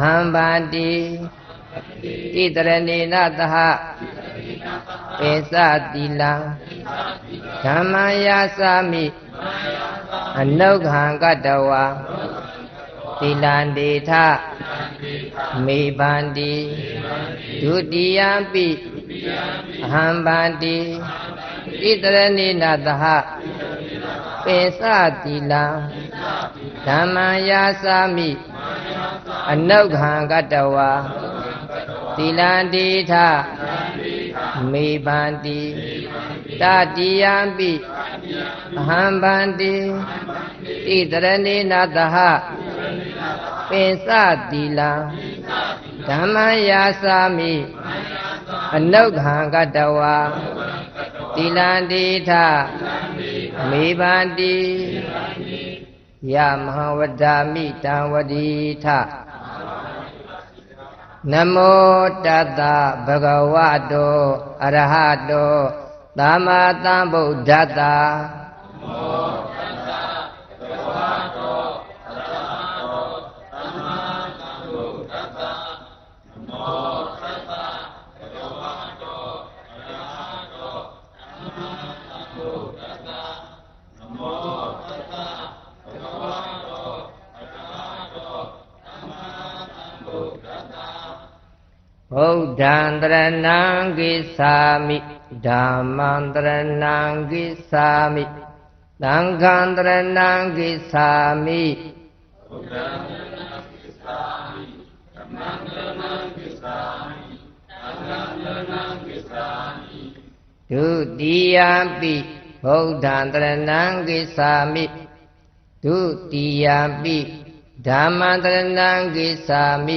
ဟံပါတိဣတရဏေနသဟပေသတိလံဓမ္မယာစာမိအနုခံကတဝါသီလံဒေထမေဗန္တိဒုတိယပိအဟံဗန္တိဣတရဏေနသဟပေသတိလံဓမ္မယာစာမိ အနုခံကတဝါသီလံဒေထမေဗန္တိတတိယပိအဟံဗန္တိဣတရဏေနသဟပင်စတိလံဓမ္မယာစာမိအနုခံကတဝါသီလံဒေထမေဗန္တိ ယမဟာဝဒာမိတံဝတိထနမောတတ္တဗဂဝတောအရဟတောသမ္မာသမ္ဗုဒ္ဓတ္တ ဗုဒ္ဓံတရဏံကိသာမိဓမ္မံတရဏံကိသာမိသံဃံတရဏံကိသာမိဒုတိယပိဗုဒ္ဓံတရဏံကိသာမိဒုတိယပိဓမ္မံတရဏံကိသာမိ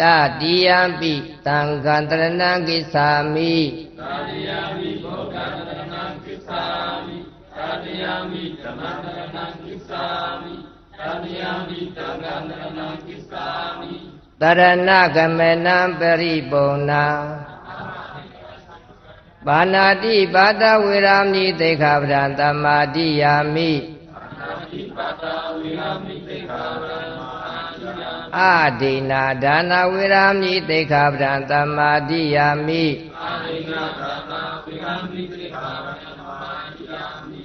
တတိယပိသံဃံတရဏံကိသာမိသာရိယာမိဗုဒ္ဓတရဏံကိသာမိသာရိယာမိဓမ္မတရဏံကိသာမိသာရိယာမိသံဃတရဏံကိသာမိတရဏဂမနံပရိပုံနာပါဏာတိပါဒဝေရာမိသိက္ခာပဒံတမ္မာတိယာမိသာတိပါဒဝိရာမိသေခာဗရမဟာတိယ အာဒိနာဒါနဝေရာမိသိက္ခာပဒံတမ္မာတိယာမိအာရိဏသာနာဝိရာမိသေခာဗရမဟာတိယမိ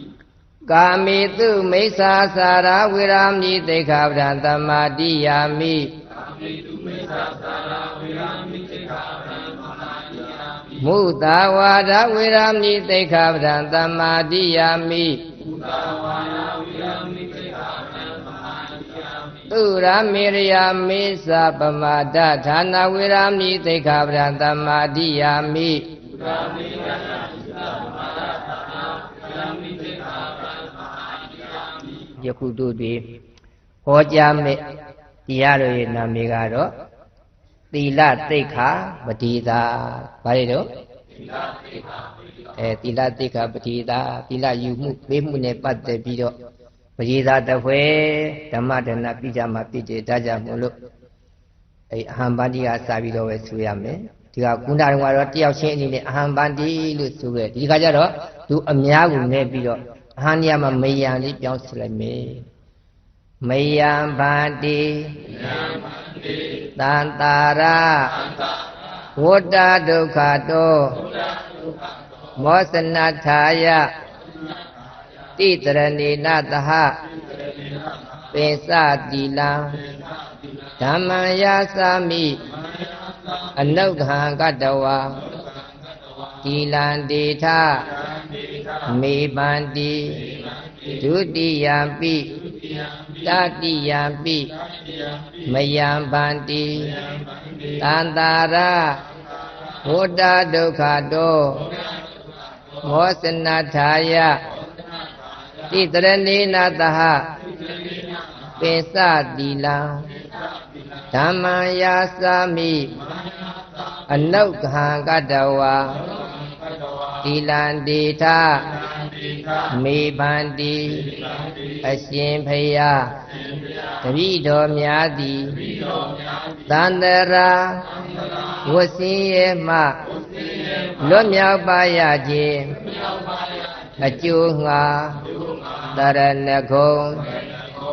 ကာမေတုမိစ္ဆာစာရဝေရာမိသိက္ခာပဒံတမ္မာတိယာမိကာမိတုမေသာသာရာဝိရာမိသေခာဗရမဟာတိယမိမုသာဝါဒဝေရာမိသိက္ခာပဒံတမ္မာတိယာမိဘုသာဝါယာဝိရာမိ သူရမေရယာမေသပမာဒဌာနဝေရာမိသိက္ခာပဒံတမ္မာတိယာမိဘုရားမေယနာဣသဗမာဒသာနာဝိရာမိသေခာဗရမဟာတိယမိယခုတို့တွေဟောကြားမဲ့တရားတော်ရဲ့နာမည်ကတော့သီလသိက္ခာပတိတာဗါလေတော့အဲသီလသိက္ခာပတိတာသီလယူမှုပေးမှုနဲ့ပတ်သက်ပြီးတော့ ပတိတာတဖွဲဓမ္မဒနာပြကြမှာပြည့်တယ်ဒါကြောင့်မို့လို့အဲအဟံပါတိကစပြီးတော့ပဲဆိုရမယ်ဒီကကုဏတော်ကတော့တယောက်ချင်းအနေနဲ့အဟံပါတိလို့ဆိုခဲ့ဒီကကြတော့သူအများကိုနဲ့ပြီးတော့အဟံနေရာမှာမယံလေးပြောင်းစလိုက်မယ်မယံပါတိတန်တာရဝတ္တဒုက္ခတောမောစနထာယ တိတရဏေနသဟပင်စတိလံဓမ္မံယာစာမိအနုခံကတဝါတိလံဒေထမေပန္တိဒုတိယပိတတိယပိမယံပန္တိတန္တာရဘုဒ္ဓဒုက္ခတောမောစနထာယ တိတရဏေနသဟပင်စတိလံဓမ္မံယာစာမိအနုခံကတဝါသီလံဒေထသံတိကမေဗန္တိသံတိအရှင်ဖယားသင်္ဗျာတပိတော်များသည်ပြီးတော်များသည်သန္တရာသံဃာဝဆင်းရဲမှဘုသိယေလွတ်မြောက်ပါရခြင်းမြောက်ပါယအကျိုးငှာဒုက္ခ တရဏဂုံ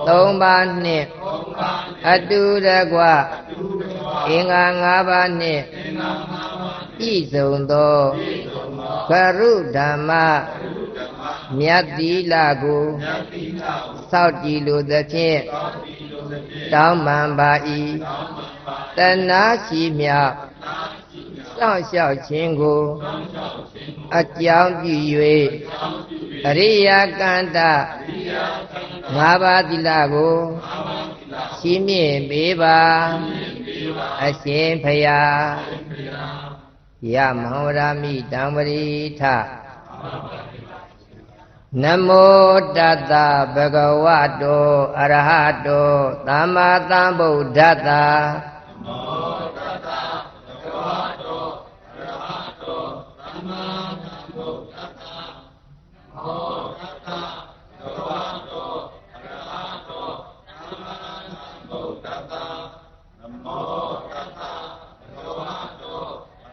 သုံးပါးနှင့်ဘုံပါအတူတကွဒုက္ခအင်္ဂါ၅ပါးနှင့်သင်္ဃာမဝါပြည့်စုံသောတိတုံသောခရုဓမ္မဘုဒ္ဓမမြတ်သီလကိုမြတ်တိနာဟုစောင့်ကြည်လိုသဖြင့်သောတိလိုသဖြင့်တောင်းပန်ပါ၏သောမပါတဏှာရှိမြတ်နာရှိမြတ်စောင့်ရှောက်ခြင်းကိုသောင်းလျှောက်ခြင်းကိုအကြောင်းပြု၍သောင်းပြု၍ အရိယကန္တရိယာသံဃာငါးပါးသီလကိုအာမတိလာရှိမြင့်ပေးပါပြေပါအရှင်ဖယားဘုရားယမဟောရမိတံပရိထနမောတတ္တဗဂဝတောအရဟတောသမ္မာသမ္ဗုဒ္ဓတ္တမောတတ္တသဝတောရဟတောသမ္မာသမ္ဗုဒ္ဓတ္တမောတတ္တသဝတောရဟတောသမ္မာသမ္ဗုဒ္ဓတ္တနမောတတ္တသဝတော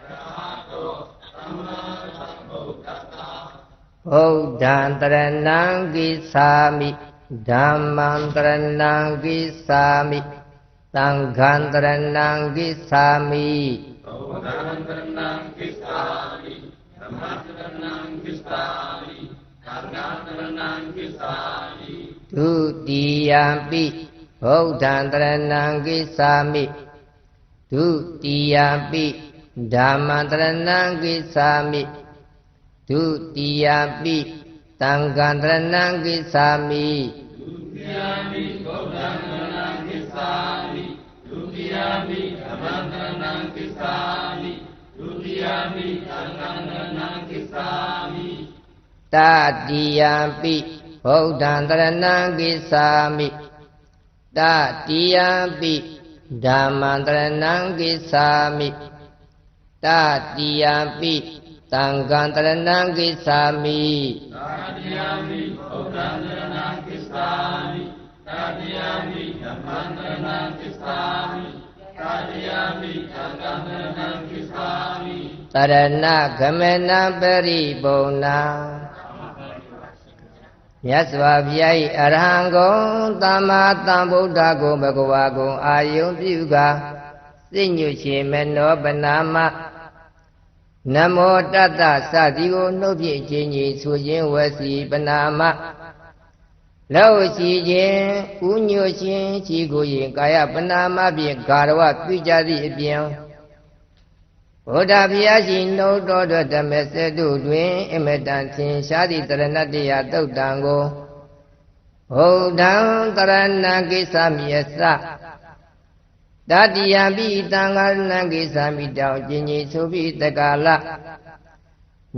ရဟတောသမ္မာသမ္ဗုဒ္ဓတ္တ ဗု ဒ္ဓံတရဏံကိသာမိဓမ္မံတရဏံကိသာမိသံဃံတရဏံကိသာမိဘုဒ္ဓံတရဏံကိစ္ဆာမိဓမ္မံတရဏံကိစ္ဆာမိသံဃံတရဏံကိစ္ဆာမိဒုတိယံပိဗုဒ္ဓံတရဏံကိသာမိဒုတိယံပိဓမ္မံတရဏံကိသာမိဒုတိယံပိ သံဃံတရဏံကိသာမိဒုတိယမိဘုဒ္ဓံတရဏံကိစ္ဆာမိဒုတိယမိဓမ္မံတရဏံကိစ္ဆာမိဒုတိယမိသံဃံတရဏံကိစ္ဆာမိတတိယံပိဗုဒ္ဓံတရဏံကိသာမိတတိယံပိဓမ္မံတရဏံကိသာမိတတိယံပိ သံဃံတရဏံကိသာမိ သာတိယမိဘုဒ္ဓံတရဏံကိစ္ဆာမိသာတိယမိဓမ္မံတရဏံကိစ္ဆာမိသာတိယမိသံဃံတရဏံကိစ္ဆာမိ တရဏဂမနံပရိပုံနာမြတ်စွာဘုရား၏အရဟံဂုံသမ္မာသမ္ဗုဒ္ဓဂုံဘဂဝါဂုံအာယုံပြုကာစိတ်ညွတ်ရှင်မနောပနာမ နမောတတ္တစသည်ကိုနှုတ်ဖြင့်ခြင်းကြီးဆိုခြင်းဝစီပနာမလောက်ရှိခြင်းဥညွတ်ခြင်းရှိကိုရင်ကာယပနာမဖြင့်ဂါရဝပြုကြသည့်အပြင်ဘုရားဘုရားရှင်နှုတ်တော်တော်ဓမ္မစက်တို့တွင်အမတန်သင်ရှားသည့်တရဏတ္တယတုတ်တံကိုဘုဒ္ဓံတရဏကိစ္စမိယသ တတိယပိတံဃာရဏကိစ္စမိတောင်ကျင်ကြီးဆိုပြီးတက္ကလ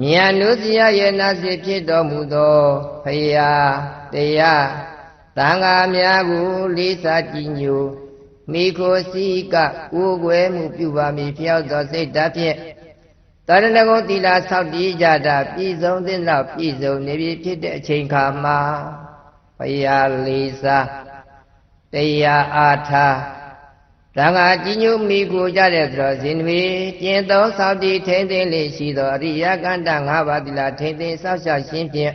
မြတ်နုစရရဲ့နာစီဖြစ်တော်မူသောဖရာတရားတန်ဃာများကိုလေးစားကြည်ညိုမိခိုစီကကိုယ်ွယ်မှုပြုပါမည်ဖျောက်သောစိတ်ဓာတ်ဖြင့်တရဏဂုံသီလာဆောက်တည်ကြတာပြည်စုံသင့်တော့ပြည်စုံနေပြီဖြစ်တဲ့အချိန်ခါမှာဖရာလေးစားတရားအားထား တန်ဃာကြီးညိုမိကိုကြတဲ့သောဇင်တွေကျင့်သောဆောက်တည်ထိမ့်သိမ့်လေးရှိသောအရိယကန္တ၅ပါးသီလာထိမ့်သိမ့်ဆောက်ရှောက်ခြင်းဖြင့်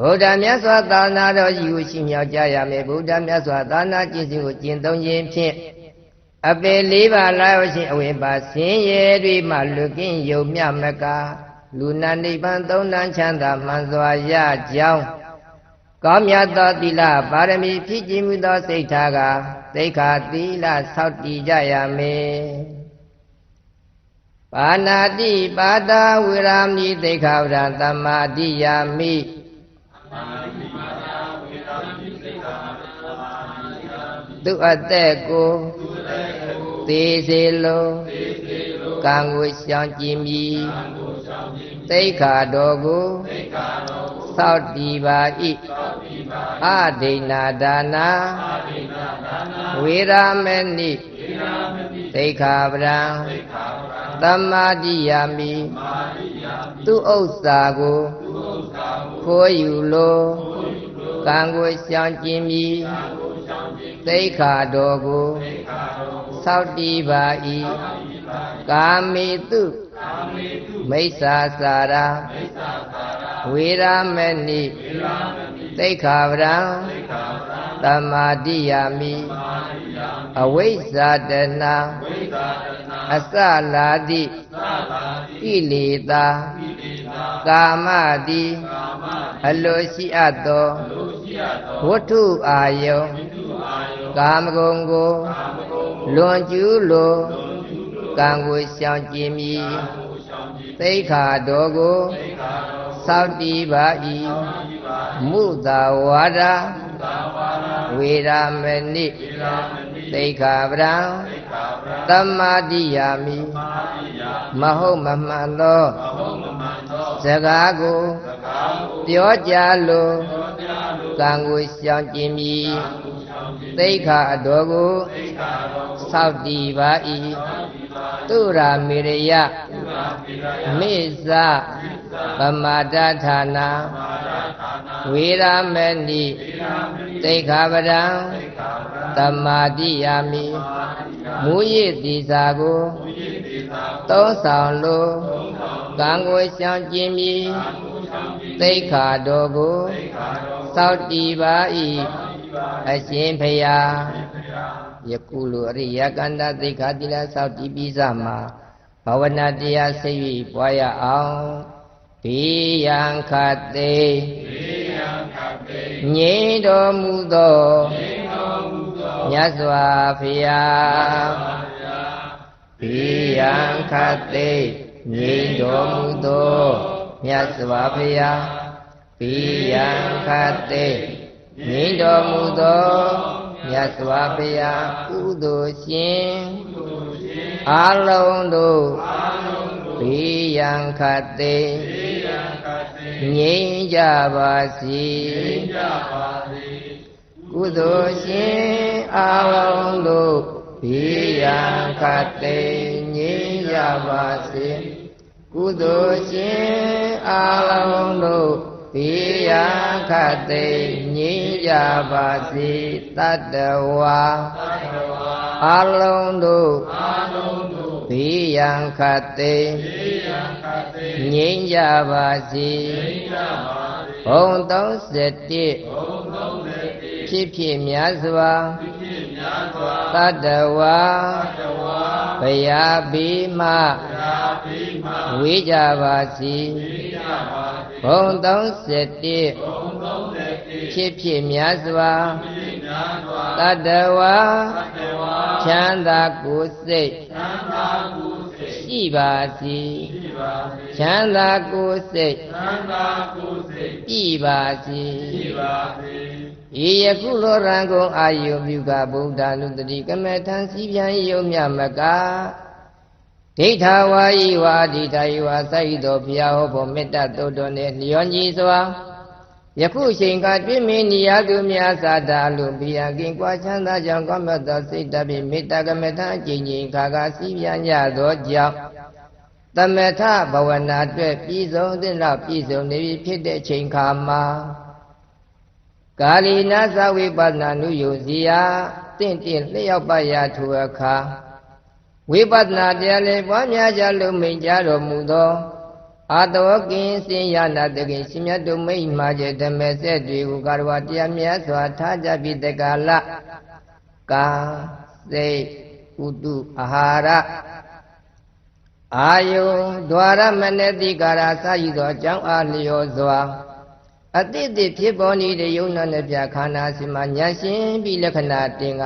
ဗုဒ္ဓမြတ်စွာသာနာတော်ကြီးကိုရှိမြောက်ကြရမယ်ဗုဒ္ဓမြတ်စွာသာနာကျင့်စဉ်ကိုကျင့်သုံးခြင်းဖြင့်အပေလေးပါးလာရောက်ခြင်းအဝိပါဆင်းရဲတွေမှလွတ်ကင်းယုံမြမကလူနာနိဗ္ဗာန်သုံးနန်းချမ်းသာမှန်စွာရကြောင်း ကောင်းမြတ်သောသီလပါရမီဖြစ်ခြင်းမူသောစိတ်ထားကသိက္ခာသီလဆောက်တည်ကြရမယ်ပါဏာတိပါဒဝေရာမိသိက္ခာဝရသမ္မာတိယာမိသူအသက်ကိုသေစေလုံးကံကိုရှောင်ကြည်မည် သိက္ခာတော်ကိုသောက်တည်ပါ၏အဒိဏဒါနာဝေရမဏိသိက္ခာပဒံသိက္ခာပဒံသမ္မာတိယာမိမာရိယာမိသူဥစ္စာကိုသူဥစ္စာကိုခိုးယူလိုကိုယ်ယူလိုကံကိုရှောင်ကျင်ပြီးသံကိုရှောင်ခြင်းသိက္ခာတော်ကိုသိက္ခာတော်ကိုသောက်တည်ပါ၏ဤပါကာမေတုကာ မေတုမိစ္ဆာစာရာမိစ္ဆာသာရဝေရမဏိဝေရာမဏိသိက္ခာပဒံသိက္ခာပဒံသမ္မာတိယာမိမာရိယာမိအဝိဇ္ဇာတနာဝိသဒနာအစလာတိသာသာတိကိလေသာပိတိနာကာမတိကာမအလိုရှိအပ်သောလိုရှိရသောဝတ္ထုအာယုံဝိတုအာယောကာမဂုဏ်ကိုကာမဂုဏ်လွန်ကျူးလိုလွန် ကျူးလိုကံကိုရှောင်ကျင်မည်ကာကိုရှောင်ကြည်သိက္ခာတော်ကိုသိက္ခာတော်သောက်တည်ပါ၏ဒီပါမုသာဝါဒသာဝါရဝေရာမဏိဝေရာမဏိသိက္ခာပဒံသိက္ခာပဒံသမ္မာတိယာမိမာရိယာမဟုတ်မမှန်သောမဟုတ်မမှန်သောစကားကိုစကားကိုပြောကြလိုပြောကြလိုကံကိုရှောင်ကျင်မည်ကိုရှောင်ကြည်သိက္ခာအတော်ကိုသိက္ခာတော်ကိုသောက်တည်ပါ၏ဒီပါ သူရာမေရယသုရာပိရယမိစ္ဆာပမာဒဌာနာမာရဌာနာဝေရာမဏိဝေရာမဏိသိက္ခာပဒံသိက္ခာပဒံသမ္မာတိယာမိမာရိယာမူရည်တိစာကိုဝိသေသေသာသုံးဆောင်လိုသုံးဆောင်ကံကိုရှောင်ကျင်မည်အာဟုဆောင်ကြည်သိက္ခာတော်ကိုသိက္ခာတော်သောက်တည်ပါ၏ဒီပါအရှင်ဖျားဘုရား ယခုလိုအရိယကန္တသိက္ခာတိလသောက်တည်ပြီးစမှာဘာဝနာတရားစိတ်၍ပွားရအောင်ဒီယံခတ်သိေယံခတ်တေငြိမ်းတော်မူသောသေတော်မူသောမြတ်စွာဘုရားပါဗျာဒီယံခတ်သိငြိမ်းတော်မူသောမြတ်စွာဘုရားဒီယံခတ်သိငြိမ်းတော်မူသော မြတ်စွာဘုရားကုသိုလ်ရှင်ကုသိုလ်ရှင်အလုံးတို့အာလုံးတို့ဒီယံခတ်သိသေယံခတ်တေငြိမ်းကြပါစေသိကြပါစေကုသိုလ်ရှင်အလုံးတို့ဒီယံခတ်သိငြိမ်းကြပါစေကုသိုလ်ရှင်အလုံးတို့ ဒီယံခတ်သိငြိမ်းကြပါစေတတ္တဝါသတ္တဝါအလုံးတို့အာလုံးတို့ဒီယံခတ်သိသေယံခတ်တေငြိမ်းကြပါစေသိကြပါစေဘုံ31ဘုံသုံးစေတိဖြစ်ဖြစ်များစွာဖြစ်ဖြစ်များစွာတတ္တဝါသတ္တဝါ ဘယာဘိမရာပိမဝေးကြပါစေသိကြပါစေဘုံ31ဘုံသုံးစေတိဖြစ်ဖြစ်များစွာဖြစ်များစွာတတ္တဝါသတ္တဝါချမ်းသာကိုယ်စိတ်သံသာကုစေရှိပါစေရှိပါစေချမ်းသာကိုယ်စိတ်သံသာကုစေပြည့်ပါစေရှိပါစေ ဤယခုလောရံကုန်အာယုပြုကဗုဒ္ဓ ानु တတိကမေထံစီပြန်ယုံမြမကဒိဋ္ဌဝါယိဝါဒိဋ္ဌယဝါစိုက်တော်ဘုရားဟောဖို့မေတ္တာတုတ်တော်နဲ့လျောညီစွာယခုချိန်ကပြည့်မင်းနေရသူများသာတာလို့ဘိယံကင်ကွာချမ်းသာကြောင့်ကောင်းမြတ်သောစိတ်တပိမေတ္တာကမေထံအကျဉ်းချင်းခါခါစီပြန်ကြသောကြောင့်သမထဘဝနာအတွက်ပြည်စုံတဲ့လောက်ပြည်စုံနေပြီဖြစ်တဲ့ချိန်ခါမှာ ကာလီနာသဝိပဿနာနုယုဇီယာတင့်တင့်လျှောက်ပါရာထူအခါဝိပဿနာတရားလေးပွားများကြလို့မိန်ကြတော်မူသောအာတဝကင်းစင်ရနာတကိရှင်မြတ်တို့မိန့်မှာကျဓမ္မဆက်တွေကိုကာရဝတရားမြတ်စွာထားကြပြီးတက္ကလကာစိတ်ဥတုအာဟာရအာယုံဒွါရမနတိကာရစာယူသောအကြောင်းအားလျော်စွာ အတိတ်ဖြစ်ပေါ်နေတဲ့ယုံနာနဲ့ပြခန္ဓာစီမညာရှင်ပြီးလက္ခဏာတင်က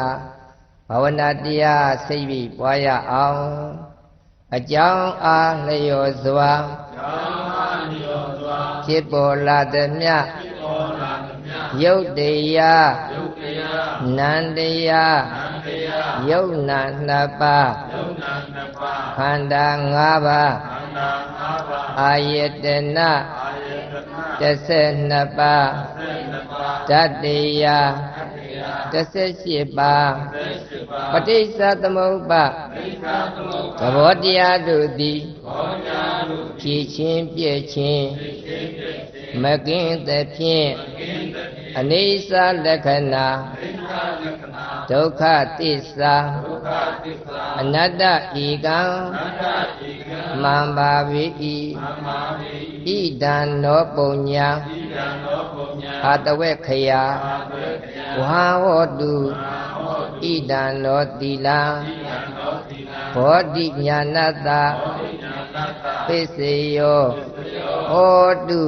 ဘာဝနာတရားစိတ်ပြီးပွားရအောင်အကြောင်းအားလျော်စွာသာမဏိယောစွာဖြစ်ပေါ်လာသည်မြဖြစ်ပေါ်လာသည်မြယုတ်တရားယုတ်တရားနန္တရားနံတရားယုတ်နာနှစ်ပါးယုတ်နာနှစ်ပါးခန္ဓာ၅ပါးခန္ဓာ၅ပါးအာယတနအာယတနာ 12ပါးဆက်နှစ်ပါးဓာတ်တရားသတ္တရား18ပါးသက်ရှိပါပဋိစ္စသမုပ္ပါမိစ္သဘောတရားတို့သည်ဖြည့်ချင်းပြည့်ချင်းမကင်းသဖြင့်အနိစ္စလက္ခဏာဒုက္ခသစ္စာအနတ္တဧကံမှန်ပါ၏ ဣဒံနောပုညံအာတဝေခယဝဟဟောတုဣဒံနောသီလံဘောဓိညာဏတ္တပစ္စယောဟောတု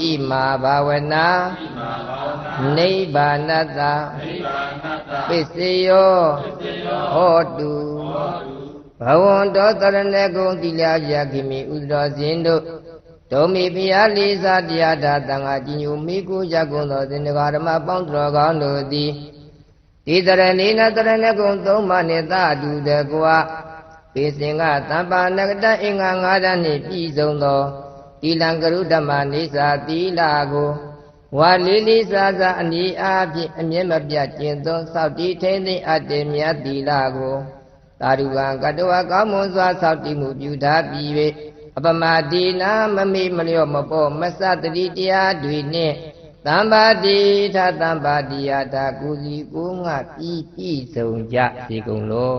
ဣမာဘာဝနာနိဗ္ဗာနတ္တပစ္စယောဟောတုဘဝန္တောတရဏဂုံတိလယခိမိဥဒ္ဒောဇင်တို့ ဒုံမီဘုရားလေးစားတရားဓာတန်ခါကြီးညိုမိကိုကြကုန်သောသင်္ဃာဓမ္မပေါင်းတော်ကောင်းတို့သည်ဒီတရဏိနတရဏဂုံသုံးပါးနှင့်သာတူတကွာပေစင်ကတမ္ပါနဂတအင်္ဂါ၅ဓာတ်နှင့်ပြည့်စုံသောတိလံကရုဓမ္မနေသာတိလာကိုဝါလေးလေးစားစားအနီးအားဖြင့်အမြဲမပြတ်ကျင့်သောစောင့်တည်ထိန်သိမ်းအပ်တဲ့မြတ်တိလာကိုသာဓုကံကတဝကောင်းမွန်စွာစောင့်တည်မှုပြုထားပြီး၍ အပမတိနာမမေ့မလျော့မပေါ့မစတတိတရားတွေနှင့်တမ္ပါတိထတမ္ပါတိယတာကုစီကိုငါပြီးပြည့်စုံကြစေကုန်လော